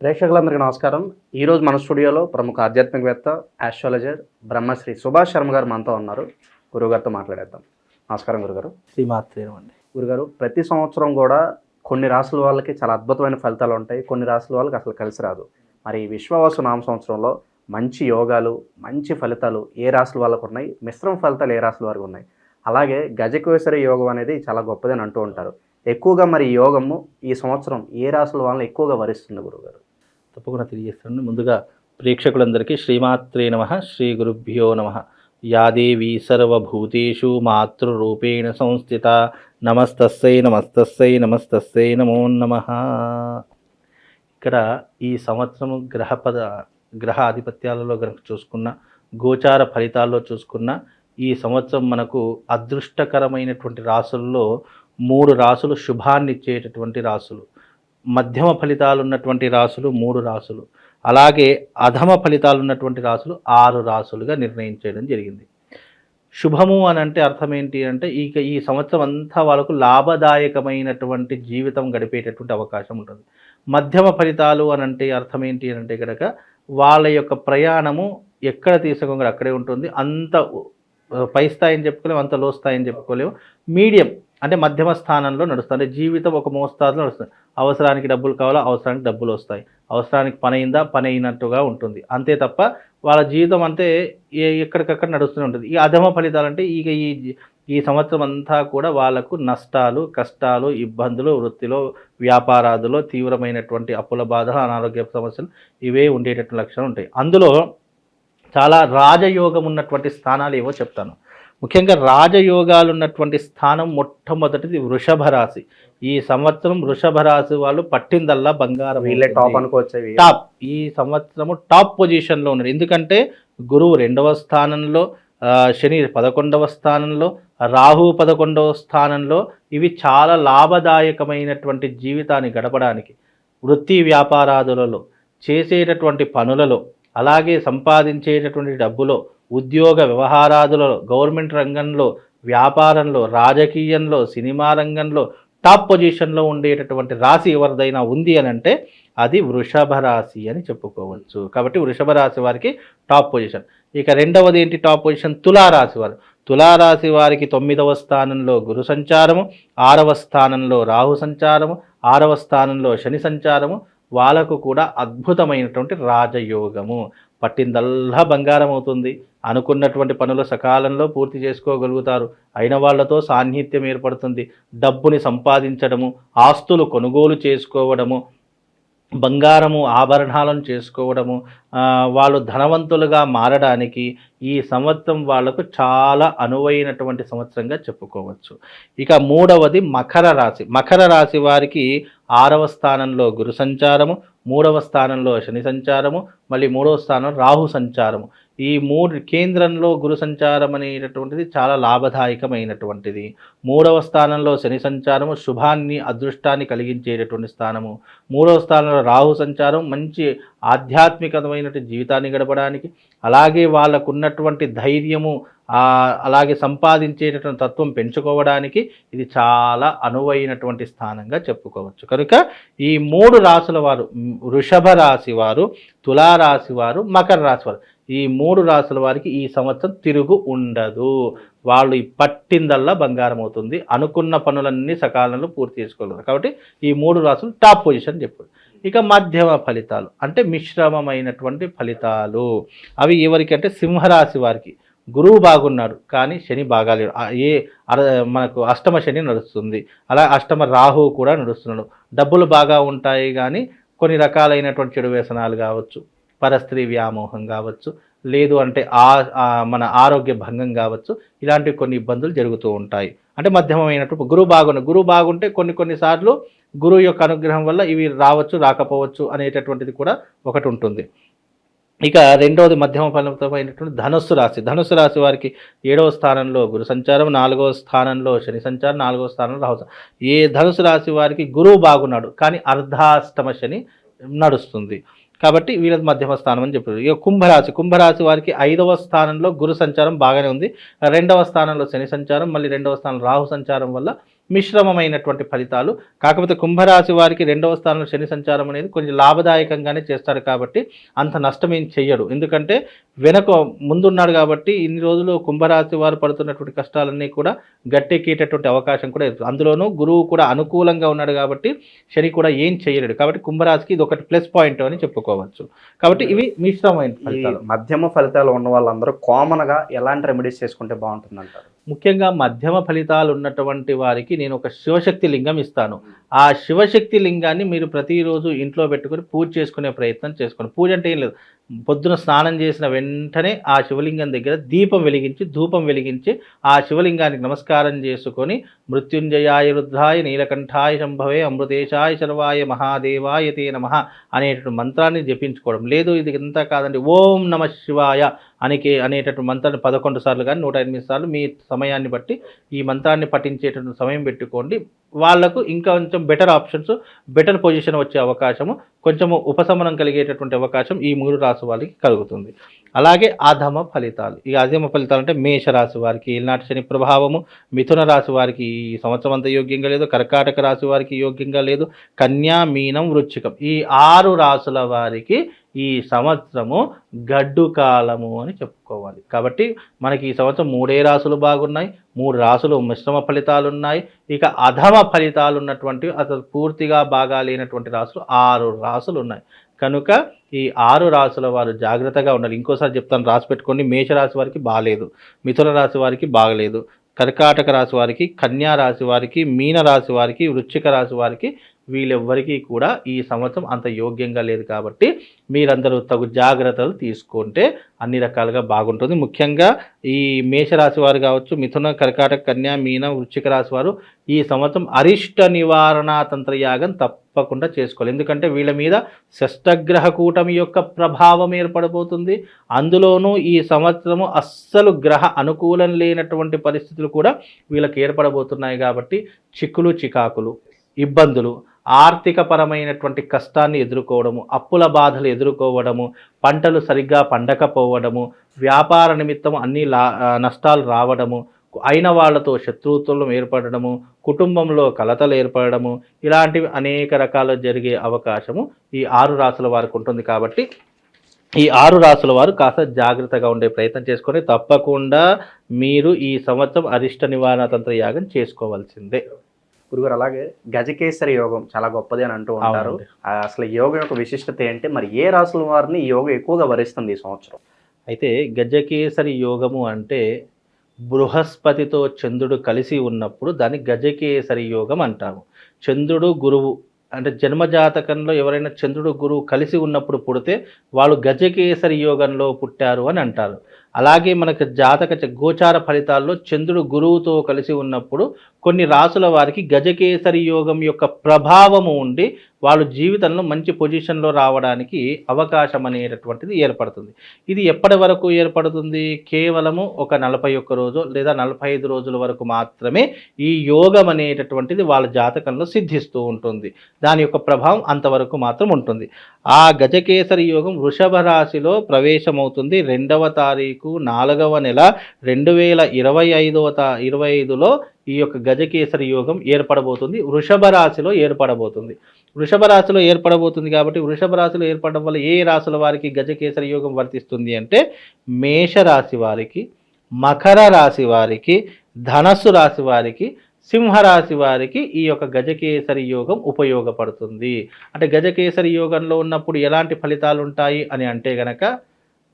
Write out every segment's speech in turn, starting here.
ప్రేక్షకులందరికీ నమస్కారం. ఈరోజు మన స్టూడియోలో ప్రముఖ ఆధ్యాత్మికవేత్త ఆస్ట్రాలజర్ బ్రహ్మశ్రీ సుభాష్ శర్మ గారు మనతో ఉన్నారు. గురుగారితో మాట్లాడేద్దాం. నమస్కారం గురుగారు. శ్రీమాత్రేయం అండి గురుగారు ప్రతి సంవత్సరం కూడా కొన్ని రాసుల వాళ్ళకి చాలా అద్భుతమైన ఫలితాలు ఉంటాయి. కొన్ని రాసుల వాళ్ళకి అసలు కలిసి రాదు. మరి ఈ విశ్వవాసు నామ సంవత్సరంలో మంచి యోగాలు మంచి ఫలితాలు ఏ రాసుల వాళ్ళకు ఉన్నాయి? మిశ్రమ ఫలితాలు ఏ రాసుల వారికి ఉన్నాయి? అలాగే గజకేసరి యోగం అనేది చాలా గొప్పదని అంటూ ఉంటారు. ఎక్కువగా మరి యోగము ఈ సంవత్సరం ఏ రాసుల వాళ్ళని ఎక్కువగా వరిస్తుంది గురుగారు? తప్పకుండా తెలియజేస్తాను. ముందుగా ప్రేక్షకులందరికీ శ్రీమాత్రే నమ శ్రీ గురుభ్యో నమ. యాదేవి సర్వభూతేషు మాతృరూపేణ సంస్థిత. నమస్తస్సై నమస్తస్సై నమస్తస్సై నమో నమ. ఇక్కడ ఈ సంవత్సరం గ్రహపద గ్రహ ఆధిపత్యాలలో కనుక చూసుకున్న గోచార ఫలితాల్లో చూసుకున్న ఈ సంవత్సరం మనకు అదృష్టకరమైనటువంటి రాసుల్లో మూడు రాసులు శుభాన్నిచ్చేటటువంటి రాసులు. మధ్యమ ఫలితాలు ఉన్నటువంటి రాసులు మూడు రాసులు అలాగే అధమ ఫలితాలు ఉన్నటువంటి రాసులు ఆరు రాసులుగా నిర్ణయించడం జరిగింది. శుభము అని అంటే అర్థం ఏంటి అంటే ఇక ఈ సంవత్సరం అంతా వాళ్ళకు లాభదాయకమైనటువంటి జీవితం గడిపేటటువంటి అవకాశం ఉంటుంది. మధ్యమ ఫలితాలు అని అంటే అర్థం ఏంటి అని అంటే కనుక వాళ్ళ యొక్క ప్రయాణము ఎక్కడ తీసుకోగలరు? అక్కడే ఉంటుంది. అంత ఉ- పై స్థాయిని చెప్పుకోలేము అంత లో స్థాయిని చెప్పుకోలేము. మీడియం అంటే మధ్యమ స్థానంలో నడుస్తుంది. అంటే జీవితం ఒక మోస్తాదులో నడుస్తుంది. అవసరానికి డబ్బులు కావాలా? అవసరానికి డబ్బులు వస్తాయి. అవసరానికి పని అయిందా? పని అయినట్టుగా ఉంటుంది. అంతే తప్ప వాళ్ళ జీవితం అంతే ఎక్కడికక్కడ నడుస్తూనే ఉంటుంది. ఈ అధమ ఫలితాలు అంటే ఇక ఈ ఈ సంవత్సరం అంతా కూడా వాళ్ళకు నష్టాలు కష్టాలు ఇబ్బందులు వృత్తిలో వ్యాపారాదులో తీవ్రమైనటువంటి అప్పుల బాధలు అనారోగ్య సమస్యలు ఇవే ఉండేటటువంటి లక్షణాలు ఉంటాయి. అందులో చాలా రాజయోగం ఉన్నటువంటి స్థానాలు ఏవో చెప్తాను. ముఖ్యంగా రాజయోగాలు ఉన్నటువంటి స్థానం మొట్టమొదటిది వృషభ రాశి. ఈ సంవత్సరం వృషభ రాశి వాళ్ళు పట్టిందల్లా బంగారం వీళ్ళే టాప్. అనుకోవచ్చు టాప్. ఈ సంవత్సరము టాప్ పొజిషన్లో ఉన్నారు. ఎందుకంటే గురువు రెండవ స్థానంలో శని పదకొండవ స్థానంలో రాహు పదకొండవ స్థానంలో ఇవి చాలా లాభదాయకమైనటువంటి జీవితాన్ని గడపడానికి వృత్తి వ్యాపారాదులలో చేసేటటువంటి పనులలో అలాగే సంపాదించేటటువంటి డబ్బులో ఉద్యోగ వ్యవహారాదులలో గవర్నమెంట్ రంగంలో వ్యాపారంలో రాజకీయంలో సినిమా రంగంలో టాప్ పొజిషన్లో ఉండేటటువంటి రాశి ఎవరిదైనా ఉంది అని అంటే అది వృషభ రాశి అని చెప్పుకోవచ్చు. కాబట్టి వృషభ రాశి వారికి టాప్ పొజిషన్. ఇక రెండవది ఏంటి? టాప్ పొజిషన్ తులారాశి వారు. తులారాశి వారికి తొమ్మిదవ స్థానంలో గురు సంచారము ఆరవ స్థానంలో రాహు సంచారము ఆరవ స్థానంలో శని సంచారము వాళ్ళకు కూడా అద్భుతమైనటువంటి రాజయోగము. పట్టిందల్లా బంగారం అవుతుంది అనుకున్నటువంటి పనులు సకాలంలో పూర్తి చేసుకోగలుగుతారు. అయిన వాళ్ళతో సాన్నిహిత్యం ఏర్పడుతుంది. డబ్బుని సంపాదించడము ఆస్తులు కొనుగోలు చేసుకోవడము బంగారము ఆభరణాలను చేసుకోవడము వాళ్ళు ధనవంతులుగా మారడానికి ఈ సంవత్సరం వాళ్ళకు చాలా అనువైనటువంటి సంవత్సరంగా చెప్పుకోవచ్చు. ఇక మూడవది మకర రాశి. మకర రాశి వారికి ఆరవ స్థానంలో గురు సంచారము మూడవ స్థానంలో శని సంచారము మళ్ళీ మూడవ స్థానం రాహు సంచారము. ఈ మూడు కేంద్రంలో గురు సంచారం అనేటటువంటిది చాలా లాభదాయకమైనటువంటిది. మూడవ స్థానంలో శని సంచారము శుభాన్ని అదృష్టాన్ని కలిగించేటటువంటి స్థానము. మూడవ స్థానంలో రాహు సంచారం మంచి ఆధ్యాత్మికమైనటువంటి జీవితాన్ని గడపడానికి అలాగే వాళ్ళకున్నటువంటి ధైర్యము అలాగే సంపాదించేటటువంటి తత్వం పెంచుకోవడానికి ఇది చాలా అనువైనటువంటి స్థానంగా చెప్పుకోవచ్చు. కనుక ఈ మూడు రాసుల వారు వృషభ రాశి వారు తులారాశి వారు మకర రాశి వారు ఈ మూడు రాసుల వారికి ఈ సంవత్సరం తిరుగు ఉండదు. వాళ్ళు ఈ పట్టిందల్లా బంగారం అవుతుంది అనుకున్న పనులన్నీ సకాలంలో పూర్తి చేసుకోగలరు కాబట్టి ఈ మూడు రాసులు టాప్ పొజిషన్ చెప్పారు. ఇక మధ్యమ ఫలితాలు. అంటే మిశ్రమమైనటువంటి ఫలితాలు. అవి ఎవరికంటే సింహరాశి వారికి. గురువు బాగున్నాడు కానీ శని బాగాలేడు. ఏ అర మనకు అష్టమ శని నడుస్తుంది. అలా అష్టమ రాహు కూడా నడుస్తున్నాడు. డబ్బులు బాగా ఉంటాయి కానీ కొన్ని రకాలైనటువంటి చెడు వ్యసనాలు కావచ్చు. పరస్త్రీ వ్యామోహం కావచ్చు లేదు అంటే ఆ మన ఆరోగ్య భంగం కావచ్చు ఇలాంటి కొన్ని ఇబ్బందులు జరుగుతూ ఉంటాయి. అంటే మధ్యమమైనటువంటి గురువు బాగున్న గురువు బాగుంటే కొన్ని కొన్నిసార్లు గురువు యొక్క అనుగ్రహం వల్ల ఇవి రావచ్చు రాకపోవచ్చు అనేటటువంటిది కూడా ఒకటి ఉంటుంది. ఇక రెండవది మధ్యమ ఫలితమైనటువంటి ధనుస్సు రాశి. ధనుస్సు రాశి వారికి ఏడవ స్థానంలో గురు సంచారం నాలుగవ స్థానంలో శని సంచారం నాలుగవ స్థానంలో రాహు ఏ ధనుసు రాశి వారికి గురువు బాగున్నాడు కానీ అర్ధాష్టమ శని నడుస్తుంది. కాబట్టి వీళ్ళది మధ్యమ స్థానం అని చెప్పారు. ఇక కుంభరాశి. కుంభరాశి వారికి ఐదవ స్థానంలో గురు సంచారం బాగానే ఉంది. రెండవ స్థానంలో శని సంచారం మళ్ళీ రెండవ స్థానంలో రాహు సంచారం వల్ల మిశ్రమమైనటువంటి ఫలితాలు. కాకపోతే కుంభరాశి వారికి రెండవ స్థానంలో శని సంచారం అనేది కొంచెం లాభదాయకంగానే చేస్తారు కాబట్టి అంత నష్టం ఏం చెయ్యడు. ఎందుకంటే వెనక ముందున్నాడు కాబట్టి ఇన్ని రోజులు కుంభరాశి వారు పడుతున్నటువంటి కష్టాలన్నీ కూడా గట్టెక్కేటటువంటి అవకాశం కూడా. అందులోనూ గురువు కూడా అనుకూలంగా ఉన్నాడు కాబట్టి శని కూడా ఏం చేయలేడు కాబట్టి కుంభరాశికి ఇది ఒకటి ప్లస్ పాయింట్ అని చెప్పుకోవచ్చు. కాబట్టి ఇవి మిశ్రమమైన ఈ ఫలితాలు. మధ్యమ ఫలితాలు ఉన్న వాళ్ళందరూ కామన్గా ఎలాంటి రెమెడీస్ చేసుకుంటే బాగుంటుంది అంటారు ముఖ్యంగా మధ్యమ ఫలితాలు ఉన్నటువంటి వారికి నేను ఒక శివశక్తి లింగం ఇస్తాను. ఆ శివశక్తి లింగాన్ని మీరు ప్రతిరోజు ఇంట్లో పెట్టుకొని పూజ చేసుకునే ప్రయత్నం చేసుకోండి. పూజ అంటే ఏం లేదు. పొద్దున స్నానం చేసిన వెంటనే ఆ శివలింగం దగ్గర దీపం వెలిగించి ధూపం వెలిగించి ఆ శివలింగానికి నమస్కారం చేసుకొని మృత్యుంజయాయ రుద్రాయ నీలకంఠాయ శంభవే అమృతేశాయ శర్వాయ మహాదేవాయ తే నమ అనేటువంటి మంత్రాన్ని జపించుకోవడం. లేదు ఇది ఇంత కాదండి. ఓం నమ శివాయ అనికే అనేటటువంటి మంత్రాన్ని పదకొండు సార్లు కానీ నూట ఎనిమిది సార్లు మీ సమయాన్ని బట్టి ఈ మంత్రాన్ని పఠించేటటువంటి సమయం పెట్టుకోండి. వాళ్ళకు ఇంకా కొంచెం బెటర్ ఆప్షన్స్ బెటర్ పొజిషన్ వచ్చే అవకాశము కొంచెము ఉపశమనం కలిగేటటువంటి అవకాశం ఈ మూడు రాశి వాళ్ళకి కలుగుతుంది. అలాగే అధమ ఫలితాలు. ఈ అధమ ఫలితాలు అంటే మేషరాశి వారికి ఈనాటి శని ప్రభావము మిథున రాశి వారికి ఈ సంవత్సరం అంతా యోగ్యంగా లేదు కర్కాటక రాశి వారికి యోగ్యంగా లేదు కన్యా మీనం వృచ్చికం. ఈ ఆరు రాసుల వారికి ఈ సంవత్సరము గడ్డు కాలము అని చెప్పుకోవాలి. కాబట్టి మనకి ఈ సంవత్సరం మూడే రాసులు బాగున్నాయి మూడు రాసులు మిశ్రమ ఫలితాలు ఉన్నాయి ఇక అధమ ఫలితాలు ఉన్నటువంటి అసలు పూర్తిగా బాగా లేనటువంటి రాసులు ఆరు రాసులు ఉన్నాయి. కనుక ఈ ఆరు రాసుల వారు జాగ్రత్తగా ఉండాలి. ఇంకోసారి చెప్తాను రాసి పెట్టుకోండి. మేషరాశి వారికి బాగాలేదు మిథున రాశి వారికి బాగలేదు. కర్కాటక రాశి వారికి కన్యా రాశి వారికి మీన రాశి వారికి వృశ్చిక రాశి వారికి వీళ్ళెవ్వరికీ కూడా ఈ సంవత్సరం అంత యోగ్యంగా లేదు కాబట్టి మీరందరూ తగు జాగ్రత్తలు తీసుకుంటే అన్ని రకాలుగా బాగుంటుంది. ముఖ్యంగా ఈ మేషరాశి వారు కావచ్చు మిథున కర్కాటక కన్యా మీన వృశ్చిక రాశి వారు ఈ సంవత్సరం అరిష్ట నివారణ తంత్ర యాగం తప్పకుండా చేసుకోవాలి. ఎందుకంటే వీళ్ళ మీద షష్టగ్రహ కూటమి యొక్క ప్రభావం ఏర్పడబోతుంది. అందులోనూ ఈ సంవత్సరము అస్సలు గ్రహ అనుకూలం లేనటువంటి పరిస్థితులు కూడా వీళ్ళకి ఏర్పడబోతున్నాయి కాబట్టి చిక్కులు చికాకులు ఇబ్బందులు ఆర్థికపరమైనటువంటి కష్టాన్ని ఎదుర్కోవడము అప్పుల బాధలు ఎదుర్కోవడము పంటలు సరిగ్గా పండకపోవడము వ్యాపార నిమిత్తం అన్ని లా నష్టాలు రావడము అయిన వాళ్ళతో శత్రుత్వం ఏర్పడడము కుటుంబంలో కలతలు ఏర్పడము ఇలాంటివి అనేక రకాలు జరిగే అవకాశము ఈ ఆరు రాసుల వారికి ఉంటుంది కాబట్టి ఈ ఆరు రాసుల వారు కాస్త జాగ్రత్తగా ఉండే ప్రయత్నం చేసుకొని తప్పకుండా మీరు ఈ సంవత్సరం అరిష్ట నివారణ తంత్ర యాగం చేసుకోవాల్సిందే. గురుగారు అలాగే గజకేసరి యోగం చాలా గొప్పది అని అంటూ ఉంటారు. అసలు యోగం యొక్క విశిష్టత ఏంటి? మరి ఏ రాసుల వారిని ఈ యోగం ఎక్కువగా వరిస్తుంది ఈ సంవత్సరం? అయితే గజకేసరి యోగము అంటే బృహస్పతితో చంద్రుడు కలిసి ఉన్నప్పుడు దాన్ని గజకేసరి యోగం అంటాము చంద్రుడు గురువు అంటే జన్మజాతకంలో ఎవరైనా చంద్రుడు గురువు కలిసి ఉన్నప్పుడు పుడితే వాళ్ళు గజకేసరి యోగంలో పుట్టారు అని అంటారు. అలాగే మనకు జాతక గోచార ఫలితాల్లో చంద్రుడు గురువుతో కలిసి ఉన్నప్పుడు కొన్ని రాసుల వారికి గజకేసరి యోగం యొక్క ప్రభావము ఉండి వాళ్ళు జీవితంలో మంచి పొజిషన్లో రావడానికి అవకాశం అనేటటువంటిది ఏర్పడుతుంది. ఇది ఎప్పటి వరకు ఏర్పడుతుంది? కేవలము ఒక నలభై ఒక్క రోజు లేదా నలభై ఐదు రోజుల వరకు మాత్రమే ఈ యోగం అనేటటువంటిది వాళ్ళ జాతకంలో సిద్ధిస్తూ ఉంటుంది. దాని యొక్క ప్రభావం అంతవరకు మాత్రం ఉంటుంది. ఆ గజకేసరి యోగం వృషభ రాశిలో ప్రవేశమవుతుంది. రెండవ తారీఖు నాలుగవ నెల రెండు వేల ఇరవై ఐదవ తా ఇరవై ఐదులో ఈ యొక్క గజకేసరి యోగం ఏర్పడబోతుంది. వృషభ రాశిలో ఏర్పడబోతుంది. వృషభ రాశిలో ఏర్పడబోతుంది కాబట్టి వృషభ రాశిలో ఏర్పడడం వల్ల ఏ రాశుల వారికి గజకేసరి యోగం వర్తిస్తుంది అంటే మేష రాశి వారికి మకర రాశి వారికి ధనస్సు రాశి వారికి సింహరాశి వారికి ఈ యొక్క గజకేసరి యోగం ఉపయోగపడుతుంది. అంటే గజకేసరి యోగంలో ఉన్నప్పుడు ఎలాంటి ఫలితాలు ఉంటాయి అని అంటే గనక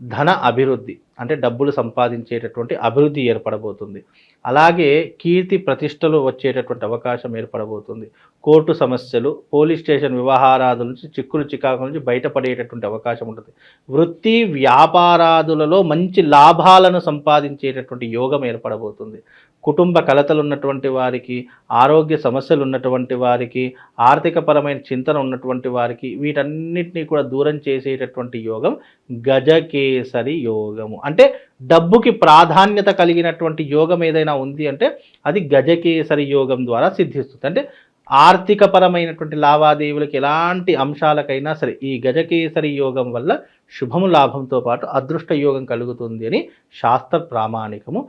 ధన అభివృద్ధి అంటే డబ్బులు సంపాదించేటటువంటి అభివృద్ధి ఏర్పడబోతుంది. అలాగే కీర్తి ప్రతిష్టలు వచ్చేటటువంటి అవకాశం ఏర్పడబోతుంది. కోర్టు సమస్యలు పోలీస్ స్టేషన్ వ్యవహారాదుల నుంచి చిక్కులు చికాకుల నుంచి బయటపడేటటువంటి అవకాశం ఉంటుంది. వృత్తి వ్యాపారాదులలో మంచి లాభాలను సంపాదించేటటువంటి యోగం ఏర్పడబోతుంది. కుటుంబ కలతలు ఉన్నటువంటి వారికి ఆరోగ్య సమస్యలు ఉన్నటువంటి వారికి ఆర్థికపరమైన చింతన ఉన్నటువంటి వారికి వీటన్నిటినీ కూడా దూరం చేసేటటువంటి యోగం గజకేసరి యోగము. అంటే డబ్బుకి ప్రాధాన్యత కలిగినటువంటి యోగం ఏదైనా ఉంది అంటే అది గజకేసరి యోగం ద్వారా సిద్ధిస్తుంది. అంటే ఆర్థికపరమైనటువంటి లావాదేవీలకు ఎలాంటి అంశాలకైనా సరే ఈ గజకేసరి యోగం వల్ల శుభము లాభంతో పాటు అదృష్ట యోగం కలుగుతుంది అని శాస్త్ర ప్రామాణికము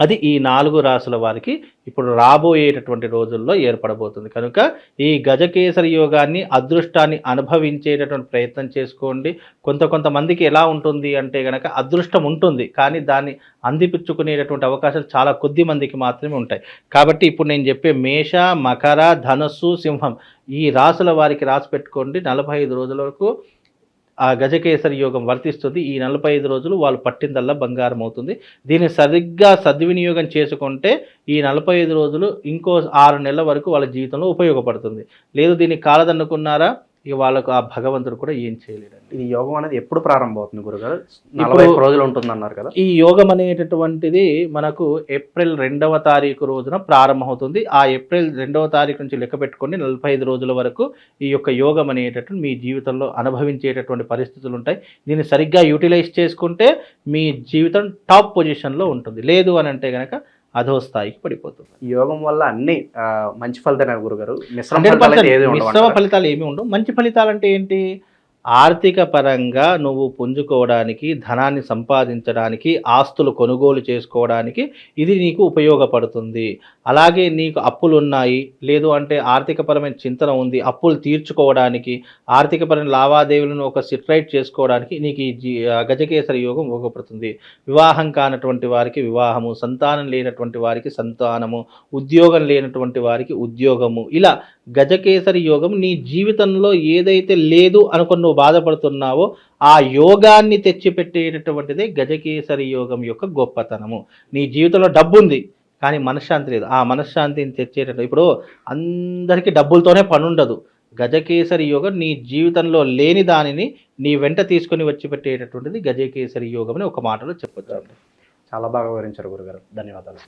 అది ఈ నాలుగు రాసుల వారికి ఇప్పుడు రాబోయేటటువంటి రోజుల్లో ఏర్పడబోతుంది. కనుక ఈ గజకేసరి యోగాన్ని అదృష్టాన్ని అనుభవించేటటువంటి ప్రయత్నం చేసుకోండి. కొంత కొంతమందికి ఎలా ఉంటుంది అంటే గనక అదృష్టం ఉంటుంది కానీ దాన్ని అందిపుచ్చుకునేటటువంటి అవకాశాలు చాలా కొద్ది మందికి మాత్రమే ఉంటాయి. కాబట్టి ఇప్పుడు నేను చెప్పే మేష మకర ధనస్సు సింహం ఈ రాసుల వారికి రాసి పెట్టుకోండి. నలభై ఐదు రోజుల వరకు ఆ గజకేసరి యోగం వర్తిస్తుంది. ఈ నలభై ఐదు రోజులు వాళ్ళు పట్టిందల్లా బంగారం అవుతుంది. దీన్ని సరిగ్గా సద్వినియోగం చేసుకుంటే ఈ నలభై ఐదు రోజులు ఇంకో ఆరు నెలల వరకు వాళ్ళ జీవితంలో ఉపయోగపడుతుంది. లేదు దీన్ని కాలదన్నుకున్నారా? ఇక వాళ్ళకు ఆ భగవంతుడు కూడా ఏం చేయలేడండి. ఇది యోగం అనేది ఎప్పుడు ప్రారంభం అవుతుంది గురుగారు నలభై రోజులు ఉంటుంది అన్నారు కదా? ఈ యోగం అనేటటువంటిది మనకు ఏప్రిల్ రెండవ తారీఖు రోజున ప్రారంభమవుతుంది. ఆ ఏప్రిల్ రెండవ తారీఖు నుంచి లెక్క పెట్టుకొని నలభై ఐదు రోజుల వరకు ఈ యొక్క యోగం అనేటటువంటి మీ జీవితంలో అనుభవించేటటువంటి పరిస్థితులు ఉంటాయి. దీన్ని సరిగ్గా యూటిలైజ్ చేసుకుంటే మీ జీవితం టాప్ పొజిషన్లో ఉంటుంది. లేదు అని అంటే కనుక అధో స్థాయికి పడిపోతుంది. యోగం వల్ల అన్ని మంచి ఫలితాలు గురుగారు. మిశ్రమ? ఫలితాలు ఏమి ఉండవు. మంచి ఫలితాలు అంటే ఏంటి? ఆర్థిక పరంగా నువ్వు పుంజుకోవడానికి ధనాన్ని సంపాదించడానికి ఆస్తులు కొనుగోలు చేసుకోవడానికి ఇది నీకు ఉపయోగపడుతుంది. అలాగే నీకు అప్పులు ఉన్నాయి లేదు అంటే ఆర్థికపరమైన చింతన ఉంది. అప్పులు తీర్చుకోవడానికి ఆర్థికపరమైన లావాదేవీలను ఒక సిట్రైట్ చేసుకోవడానికి నీకు ఈ జీ గజకేసరి యోగం ఉపయోగపడుతుంది. వివాహం కానటువంటి వారికి వివాహము సంతానం లేనటువంటి వారికి సంతానము ఉద్యోగం లేనటువంటి వారికి ఉద్యోగము. ఇలా గజకేసరి యోగం నీ జీవితంలో ఏదైతే లేదు అనుకుని నువ్వు బాధపడుతున్నావో ఆ యోగాన్ని తెచ్చిపెట్టేటటువంటిదే గజకేసరి యోగం యొక్క గొప్పతనము. నీ జీవితంలో డబ్బు ఉంది కానీ మనశ్శాంతి లేదు. ఆ మనశ్శాంతిని తెచ్చేటట్టు ఇప్పుడు అందరికీ డబ్బులతోనే పని ఉండదు గజకేసరి యోగం నీ జీవితంలో లేని దానిని నీ వెంట తీసుకొని వచ్చి పెట్టేటటువంటిది గజకేసరి యోగం అని ఒక మాటలో చెప్పొచ్చు. చాలా బాగా వివరించారు గురుగారు. ధన్యవాదాలు.